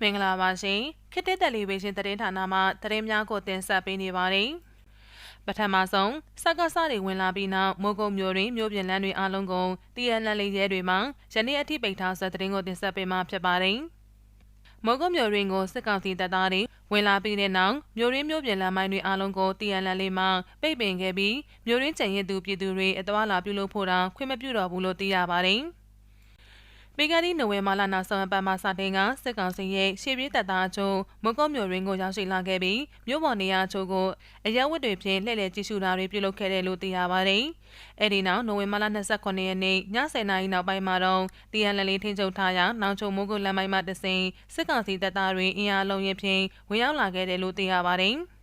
မင်္ဂလာပါရှင်ခေတ်တက်တယ်လီဗေးရှင်းသတင်းဌာနမှသတင်းများကိုတင်ဆက်ပေးနေပါတယ်ပထမဆုံးစက္ကစတွေဝင်လာပြီးနောက်မိုးကုတ်မျိုးတွင်မြို့ပြင်လမ်းတွေအလုံးကုန်တည်ရလန်လေးရဲတွေမှာယနေ့အထိပိတ်ထားဆက်သတင်းကိုတင်ဆက်ပေးမှာဖြစ်ပါတယ်မိုးကုတ်မျိုးရင်းကိုစစ်ကောင်စီတပ်သားတွေဝင်လာပြီးတဲ့နောက်မျိုးရင်းမျိုးပြင်လမ်းမိုင်းတွေအလုံးကိုတည်ရလန်လေးမှာပိတ်ပင်ခဲ့ပြီးမျိုးရင်းကျန်ရည်သူပြည်သူတွေအသွာလာပြုလုပ်ဖို့တာခွင့်မပြုတော့ဘူးလို့သိရပါတယ်။ ပြီးခဲ့သည့်နိုဝင်ဘာလနောက်ဆုံးအပတ်မှစတင်ကစစ်ကောင်စီရဲ့ရှေ့ပြေးတပ်သားချို့မုံကုတ်မြို့ရင်းကိုရောက်ရှိလာခဲ့ပြီးမြို့ပေါ်နေရာချို့ကိုအရက်ဝတ်တွေဖြင့်လှည့်လည်ကြည့်ရှုတာတွေပြုလုပ်ခဲ့တယ်လို့သိရပါတယ်။အဲဒီနောက်နိုဝင်ဘာလ29ရက်နေ့ည10:00နာရီနောက်ပိုင်းမှာတော့တီယန်လလေးထိန်းချုပ်ထားရာနောင်ချုံမိုးကုတ်လမ်းမိုင်းမှတဆင်စစ်ကောင်စီတပ်သားတွေအင်အားလုံးရင်ဖြင့်ဝင်ရောက်လာခဲ့တယ်လို့သိရပါတယ်။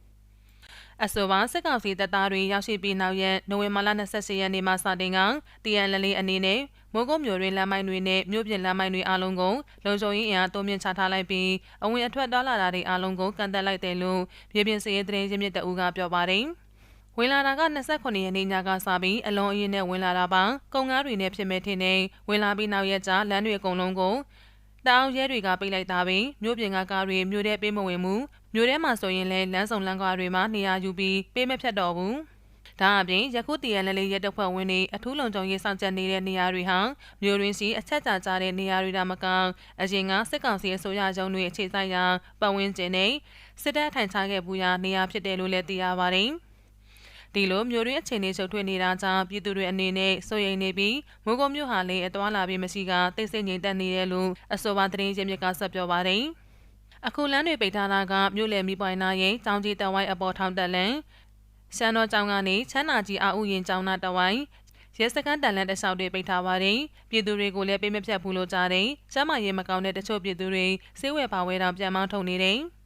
အဆိုပါစစ်ကောင်စီတပ်သားတွေရောက်ရှိပြီးနောက်ရက်နိုဝင်ဘာလ28ရက်နေ့မှစတင်ကတီယန်လလေးအနေနဲ့ မိုးကုတ်မြို့တွင်လမ်းမိုင်းတွေနဲ့မြို့ပြင်လမ်းမိုင်းတွေအားလုံးကိုလုံခြုံရေးအင်အားတိုးမြင့်ချထားလိုက်ပြီးအဝင်အထွက်သွားလာတာတွေအားလုံးကိုကန့်သက်လိုက်တယ်လို့ပြည်ပြင်စရေးသတင်းရင်းမြစ်တအူးကပြောပါတယ်။ဝင်လာတာက29ရက်နေ့ညကစပြီးအလုံးအရင်နဲ့ဝင်လာတာပါ။ကုန်ကားတွေနဲ့ဖြစ်မဲ့ထင်းနေဝင်လာပြီးနောက်ရက်ကျလမ်းတွေအကုန်လုံးကိုတောင်ရဲတွေကပိတ်လိုက်တာပြီးမြို့ပြင်ကကားတွေမြို့ထဲပေးမဝင်မှုမြို့ထဲမှာဆိုရင်လည်းလမ်းဆောင်လမ်းကားတွေမှာနေရာယူပြီးပေးမဖြတ်တော့ဘူး။ ဒါအပြင်ယခုတည်ရလလေးရဲတပ်ဖွဲ့ဝင်တွေအထူးလုံခြုံရေးဆောင်ကျက်နေတဲ့နေရာတွေဟာမြို့ရင်းစီအချက်ချကြတဲ့နေရာတွေဒါမကောင်အရင်ကစစ်ကောင်စီအစိုးရရုံးတွေအခြေစိုက်ရာပတ်ဝန်းကျင်နဲ့စစ်တပ်ထိုင်ချခဲ့ပူရာနေရာဖြစ်တယ်လို့လည်းသိရပါတယ်။ဒီလိုမျိုးရင်းအခြေအနေချုပ်ထွေးနေတာကြောင့်ပြည်သူတွေအနေနဲ့စိုးရိမ်နေပြီးမိုးကုံမြို့ဟာလည်းအသွာလာပြီးမရှိကတိတ်ဆိတ်ငြိမ်သက်နေတယ်လို့အဆိုပါသတင်းရင်းမြစ်ကဆက်ပြောပါတယ်။အခုလမ်းတွေပိတ်ထားတာကမြို့လယ်မိပွိုင်နာရင်ចောင်းကြီးတဝိုင်းအပေါ်ထောင်တက်လန် ရှမ်းတော်ကျောင်းကနေချမ်းနာကြီးအာဥယင်ကျောင်းနာတဝိုင်းရဲစခန်းတန်လန့်တလျှောက်တွေပိတ်ထားပါတယ်။ပြည်သူတွေကိုလည်းပေးမဖြတ်ဘူးလို့ကြားတယ်။ကျမရေးမကောင်းတဲ့တချို့ပြည်သူတွေစေဝယ်ပါဝဲတောင်ပြန်မောင်းထုတ်နေတယ်။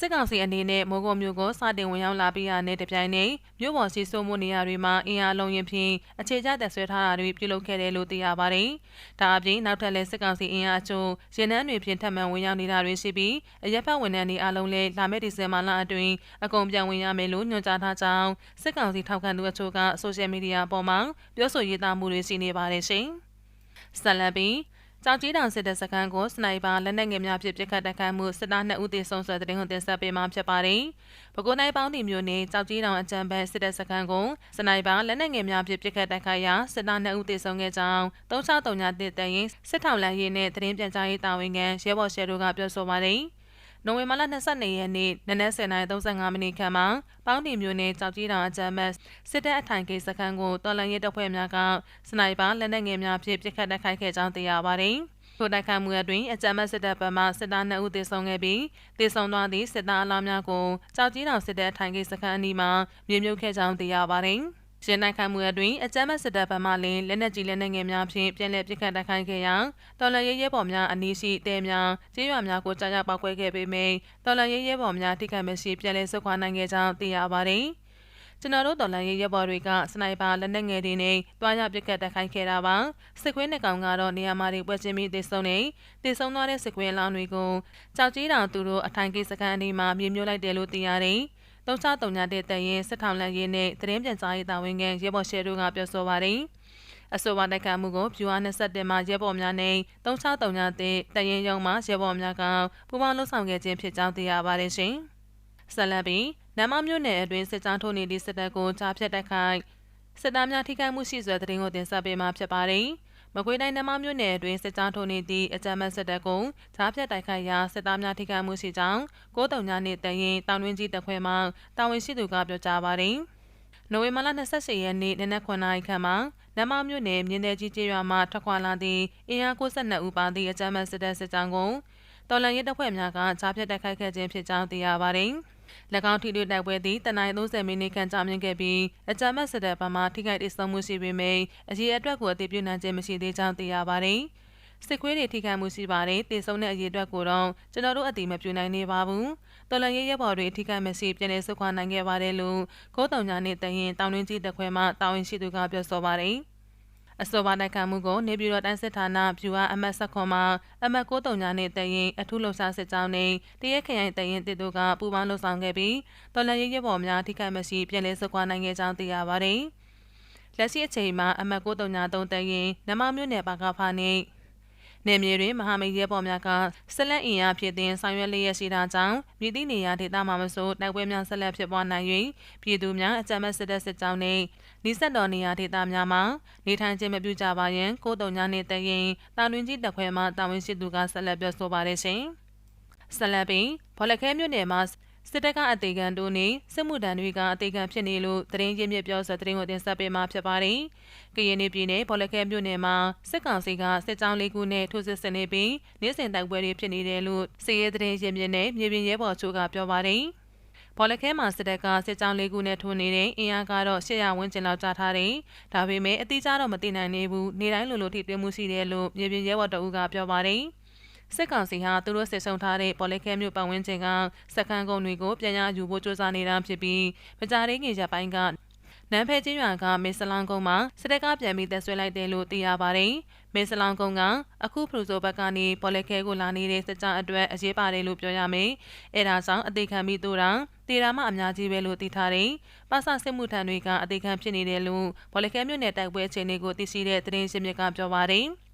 စစ်ကောင်စီအနေနဲ့မိုးကုတ်မြို့ကိုစတင်ဝင်ရောက်လာပြီးရတဲ့တပြိုင်နက်မြို့ပေါ်စီဆိုးမှုနေရာတွေမှာအင်အားလုံးရင်ဖြင့်အခြေကျတက်ဆွဲထားတာတွေပြုလုပ်ခဲ့တယ်လို့သိရပါတယ်။ဒါအပြင်နောက်ထပ်လည်းစစ်ကောင်စီအင်အားအချို့ရင်နှန်းတွေဖြင့်ထပ်မံဝင်ရောက်နေတာတွေရှိပြီးအရက်ဖက်ဝန်ထမ်းတွေအားလုံးလည်းလာမယ့်ဒီဇင်ဘာလအတွင်းအကုန်ပြန်ဝင်ရမယ်လို့ညွှန်ကြားထားကြောင်းစစ်ကောင်စီထောက်ခံသူအချို့ကဆိုရှယ်မီဒီယာပေါ်မှာပြောဆိုရေးသားမှုတွေရှိနေပါတယ်ရှင်။ဆက်လက်ပြီး ကြောက်ကြီးတောင်စစ်တပ်စခန်းကိုစနိုက်ပါလက်နက်ငယ်များဖြင့်ပစ်ခတ်တိုက်ခိုက်မှုစစ်သား2ဦးသေဆုံးဆိုတဲ့တင်ကိုတင်ဆက်ပေးမှာဖြစ်ပါတယ်။ပဲခူးတိုင်းပေါင်းတီမျိုးနယ်ကြောက်ကြီးတောင်အကြံဘက်စစ်တပ်စခန်းကိုစနိုက်ပါလက်နက်ငယ်များဖြင့်ပစ်ခတ်တိုက်ခိုက်ရာစစ်သား2ဦးသေဆုံးခဲ့ကြောင်း3639တစ်တရင်စစ်ထောင်လမ်းရေးနဲ့သတင်းပြန်ကြားရေးတာဝန်ခံရဲဘော်ရှယ်တို့ကပြောဆိုပါတယ်။ နိုဝင်ဘာလ22ရက်နေ့နနက်10:35မိနစ်ခန့်မှာပေါင်းတီမျိုးနဲ့ကြောက်ကြီးတောင်အကြမ်းမတ်စစ်တပ်အထိုင်ကိစခန်းကိုတော်လန်ရဲတပ်ဖွဲ့များကစနိုက်ပါလက်နက်ငယ်များဖြင့်ပစ်ခတ်တိုက်ခိုက်ခဲ့ကြောင်းသိရပါတယ်။ထိုတိုက်ခိုက်မှုအတွင်းအကြမ်းမတ်စစ်တပ်ဘက်မှစစ်သား2ဦးသေဆုံးခဲ့ပြီးသေဆုံးသွားသည့်စစ်သားအလားများကိုကြောက်ကြီးတောင်စစ်တပ်အထိုင်ကိစခန်းအနီးမှာမြေမြုပ်ခဲ့ကြောင်းသိရပါတယ်။ ရင်းနိုင်ခိုင်မှုအတွင်းအကြမ်းမဲ့စစ်တပ်ဘက်မှလင်းလက်နက်ကြီးလက်နက်ငယ်များဖြင့်ပြန်လည်ပစ်ခတ်တိုက်ခိုက်ခဲ့ရာတော်လန်ရဲရဲဘော်များအနီးရှိတဲများကျေးရွာများကိုကြားကြပောက်ကွဲခဲ့ပေမယ့်တော်လန်ရဲရဲဘော်များထိခိုက်မရှိပြန်လည်ဆုတ်ခွာနိုင်ခဲ့ကြောင်းသိရပါတယ်။ကျွန်တော်တို့တော်လန်ရေးရဲဘော်တွေကစနိုက်ပါလက်နက်ငယ်တွေနဲ့တွားရပစ်ကတ်တိုက်ခိုက်ခဲ့တာပါစစ်ခွေးနှစ်ကောင်ကတော့နေရာမှာတွေပွဲချင်းပြီးတေဆုံးနေတေဆုံးသွားတဲ့စစ်ခွေးလောင်းတွေကိုကြောက်ကြီးတောင်သူတို့အထိုင်ကိစကန်အနီးမှာမြေမြုပ်လိုက်တယ်လို့သိရတယ် တုံးချတုံညာတဲ့တရင်စစ်ထောင်လန်ရေးနဲ့သတင်းပြန်ကြားရေးတာဝန်ခံရဲဘော်ရှယ်တို့ကပြောဆိုပါတယ်။အဆိုပါတိုက်ခိုက်မှုကိုဖြူအား21မှာရဲဘော်များနဲ့တုံးချတုံညာတဲ့တရင်ရုံမှာရဲဘော်များကပူးပေါင်းလှုပ်ဆောင်ခဲ့ခြင်းဖြစ်ကြောင်းသိရပါတယ်ရှင်။ဆက်လက်ပြီးနမမြို့နယ်အတွင်းစစ်ကြောင်းထိုးနေသည့်စစ်တပ်ကိုကြားဖြတ်တိုက်ခိုက်စစ်သားများထိခိုက်မှုရှိစွာသတင်းကိုတင်ဆက်ပေးမှာဖြစ်ပါတယ်။ မကွေးတိုင်းနမမြို့နယ်အတွင်းစစ်ကြောင်းထိုးနေသည့်အကြမ်းဖက်စစ်တပ်ကဈားဖြတ်တိုက်ခိုက်ရာစစ်သားများထိခိုက်မှုရှိကြောင်းကိုးတုံညာနေတရင်တောင်တွင်းကြီးတပ်ခွဲမှတာဝန်ရှိသူကပြောကြားပါတယ်။နိုဝင်ဘာလ28ရက်နေ့နနက်9နာရီခန့်မှာနမမြို့နယ်မြင်းတဲကြီးကျေးရွာမှထွက်ခွာလာသည့်အင်အား92ဦးပါသည့်အကြမ်းဖက်စစ်တပ်စစ်ကြောင်းကိုတော်လန်ရဲတပ်ဖွဲ့များကဈားဖြတ်တိုက်ခိုက်ခဲ့ခြင်းဖြစ်ကြောင်းသိရပါတယ်။၎ င်းထိတွေ့တိုက်ပွဲသည်တနိုင်30မိနစ်ခန့်ကြာမြင့်ခဲ့ပြီးအကြမ်းဖက်စစ်တပ်ဘက်မှထိခိုက်ဒေဆုံးမှုရှိပေမယ့်အရေးအတွက်ကိုအသိပြုနိုင်ခြင်းမရှိသေးကြောင်းသိရပါတယ်။စစ်ခွေးတွေထိခိုက်မှုရှိပါတယ်။တည်ဆုံတဲ့အရေးအတွက်ကိုတော့ကျွန်တော်တို့အတိမပြုနိုင်နေပါဘူး။တော်လန်ရဲရဲဘော်တွေထိခိုက်မရှိပြည်내ဆုတ်ခွာနိုင်ခဲ့ပါတယ်လို့ကိုးတုံညာနဲ့တရင်တောင်တွင်းကြီးတခွဲမှတာဝန်ရှိသူကပြောဆိုပါတယ်။ အဆိုပါတိုက်ခိုက်မှုကိုနေပြည်တော်တိုင်းစစ်ဌာနဖြူအားအမတ်ဆက်ခွန်မှအမတ်ကိုတုံညာနှင့်တရင်အထူးလှုပ်ရှားစစ်ကြောင်းနှင့်တရက်ခရိုင်တရင်တစ်တို့ကပူးပေါင်းလှုပ်ဆောင်ခဲ့ပြီးတော်လန်ရေးရဲဘော်များထိခိုက်မရှိပြည်လဲစွကွာနိုင်ခဲ့ကြောင်းသိရပါသည်လက်ရှိအချိန်မှာအမတ်ကိုတုံညာသုံးတရင်နမမြို့နယ်ပါကဖာနှင့် နေမြေတွင်မဟာမိတ်ရဲဘော်များကဆက်လက်အင်အားဖြစ်တင်ဆောင်ရွက်လျက်ရှိတာကြောင့်မြေတိနေရာဒေသမှာမဆိုတိုက်ပွဲများဆက်လက်ဖြစ်ပွားနိုင်၍ပြည်သူများအကြမ်းမဲ့စစ်တပ်စစ်ကြောင်းနှင့်နီးစပ်တော်နေရာဒေသများမှာနေထိုင်ခြင်းမပြုကြပါရန်ကိုတုံညာနှင့်တရင်တာလွင်ကြီးတပ်ခွဲမှတာဝန်ရှိသူကဆက်လက်ပြောဆိုပါတယ်ရှင်ဆက်လက်ပြီးဘောလခဲမြို့နယ်မှာ စစ်တပ်ကအသေးခံတို့နှင့်စစ်မှုထမ်းတွေကအသေးခံဖြစ်နေလို့တရင်ရင်းမြစ်ပြောဆိုတရင်ကိုတင်ဆက်ပေးမှာဖြစ်ပါတယ်။ကရင်ပြည်နယ်ဘောလခဲမြို့နယ်မှာစစ်ကောင်စီကစစ်ကြောင်းလေးခုနဲ့ထိုးစစ်ဆင်နေပြီးနေ့စဉ်တိုက်ပွဲတွေဖြစ်နေတယ်လို့စစ်ရေးတရင်ရင်းမြစ်နဲ့မြေပြင်ရဲဘော်ချို့ကပြောပါတယ်။ဘောလခဲမှာစစ်တပ်ကစစ်ကြောင်းလေးခုနဲ့ထိုးနေတဲ့အင်အားကတော့800ဝန်းကျင်လောက်ကြားထားတယ်။ဒါပေမဲ့အတိအကျတော့မသိနိုင်နေဘူး။နေတိုင်းလိုလိုထိတွေ့မှုရှိတယ်လို့မြေပြင်ရဲဘော်တအူးကပြောပါတယ်။ စစ်ကောင်စီဟာသူတို့စစ်ဆုံထားတဲ့ပေါ်လက်ခဲမြို့ပတ်ဝန်းကျင်ကစခန်းကုန်းတွေကိုပြန်ရယူဖို့ကြိုးစားနေတာဖြစ်ပြီးမကြသေးခင်ရက်ပိုင်းကနန်းဖဲချင်းရွာကမေဆလောင်ကုန်းမှာစစ်တပ်ကပြန်ပြီးတပ်ဆွဲလိုက်တယ်လို့သိရပါတယ်။မေဆလောင်ကုန်းကအခုဖရူဆိုဘက်ကနေပေါ်လက်ခဲကိုလာနေတဲ့စစ်ကြောင်းအတွက်အရေးပါတယ်လို့ပြောရမယ်။အဲဒါကြောင့်အသေးခံပြီးသူတာတေရာမအများကြီးပဲလို့သိထားတယ်။ပါဆစစ်မှုထံတွေကအသေးခံဖြစ်နေတယ်လို့ပေါ်လက်ခဲမြို့နယ်တိုက်ပွဲအခြေအနေကိုသိရှိတဲ့သတင်းရှင်မြစ်ကပြောပါတယ်။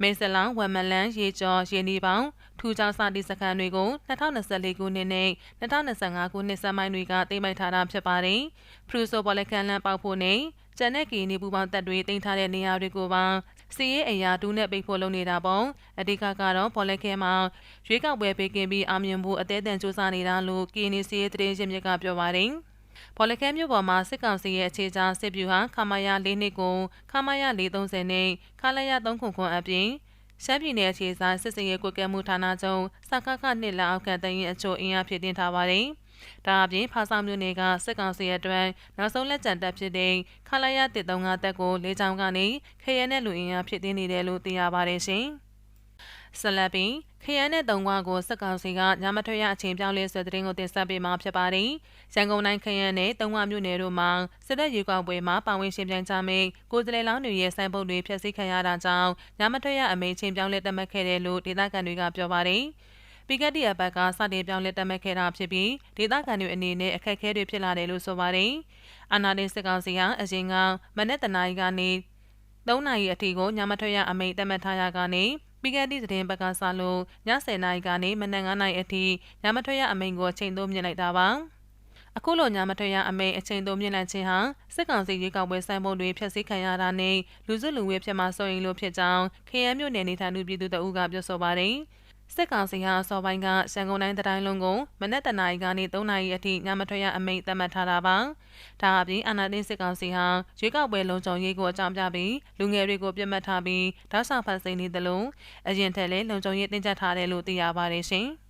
မင်းစလောင်ဝမ်မလန်ရေကျော်ရေနီပေါင်းထူးခြားစသည့်စခန်းတွေကို2024ခုနှစ်နဲ့2025ခုနှစ်စမိုင်းတွေကတိမ့်မိုက်ထားတာဖြစ်ပါတယ်။ဖရူဆိုဘော်လကန်လန်ပေါက်ဖို့နဲ့ကျန်တဲ့ကီနီပူပေါင်းတပ်တွေတင်ထားတဲ့နေရာတွေကိုပါစီရေးအရာဒူးနဲ့ပိတ်ဖို့လုပ်နေတာပေါ့အဓိကကတော့ဘော်လက်ခဲမှာရွေးကောက်ပွဲပေးကင်ပြီးအောင်မြင်ဖို့အသေးအံစူးစမ်းနေတာလို့ကီနီစီရေးသတင်းရင်းမြစ်ကပြောပါတယ်။ ဘော်လခဲမြို့ပေါ်မှာစစ်ကောင်စီရဲ့အခြေချစစ်ဗျူဟာခမာယာ၄နှစ်ကိုခမာယာ430နဲ့ခလာယာ3ခုခွန်အပြင်ရှမ်းပြည်နယ်အခြေဆိုင်စစ်စင်ရေးကွက်ကဲမှုဌာနချုပ်စကခနှစ်လက်အောက်ကတရင်အချို့အင်အားဖြစ်တင်ထားပါတယ်။ဒါအပြင်ဖာဆောင်မြို့နယ်ကစစ်ကောင်စီအတွက်နောက်ဆုံးလက်ကျန်တပ်ဖြစ်တဲ့ခလာယာ135တပ်ကိုလေးချောင်းကနေခရဲနဲ့လူအင်အားဖြစ်တင်နေတယ်လို့သိရပါတယ်ရှင်။ဆက်လက်ပြီး ခရမ်းနဲ့တုံကွာကိုစက်ကောင်စီကညမထွေရအချိန်ပြောင်းလဲဆိုတဲ့တင်ကိုတင်ဆက်ပေးမှာဖြစ်ပါတယ်။ရန်ကုန်တိုင်းခရမ်းနဲ့တုံကွာမြို့နယ်တို့မှာစစ်တပ်ရေကောက်ပွဲမှာပါဝင်ရှင်ပြိုင်ကြမယ့်ကိုယ်စားလှယ်လောင်းတွေရဲ့စိုင်းပုတ်တွေဖျက်ဆီးခံရတာကြောင့်ညမထွေရအမိန့်ချိန်ပြောင်းလဲတက်မှတ်ခဲ့တယ်လို့ဒေသခံတွေကပြောပါတယ်။ပီကတ်တီအဘက်ကစတင်ပြောင်းလဲတက်မှတ်ခဲ့တာဖြစ်ပြီးဒေသခံတွေအနေနဲ့အခက်အခဲတွေဖြစ်လာတယ်လို့ဆိုပါတယ်။အာနာဒင်းစစ်ကောင်စီကအရင်ကမနက်တနာရီကနေ3နာရီအထိကိုညမထွေရအမိန့်တက်မှတ်ထားရကနေ ပြီးခဲ့သည့်သတင်းဘက်ကစလို့ည10:00နာရီကနေမနက်9:00နာရီအထိညမထွက်ရအမိန့်ကိုအချိန်တိုးမြင့်လိုက်တာပါအခုလိုညမထွက်ရအမိန့်အချိန်တိုးမြင့်လိုက်ခြင်းဟာစစ်ကောင်စီရေးကောက်ပွဲဆိုင်ပုံတွေဖျက်ဆီးခံရတာနဲ့လူစုလူဝေးဖြစ်မှာစိုးရင်လို့ဖြစ်ကြောင်းခရမ်းမြို့နယ်နေထိုင်သူပြည်သူတအုပ်ကပြောဆိုပါတယ်။ စစ်ကောင်စီဟာစော်ပိုင်းကရန်ကုန်တိုင်းတိုင်းလုံးကိုမနက်တနာရီကနေ3နာရီအထိညမထွက်ရအမိန့်သတ်မှတ်ထားတာပါ။ဒါအပြင်အာဏာသိမ်းစစ်ကောင်စီဟာရွေးကောက်ပွဲလုံခြုံရေးကိုအကြောင်းပြပြီးလူငယ်တွေကိုပြစ်မှတ်ထားပြီးဓာတ်ဆောင်ဖန်ဆင်းနေသလိုအရင်ထက်လည်းလုံခြုံရေးတင်ကြထားတယ်လို့သိရပါတယ်ရှင်။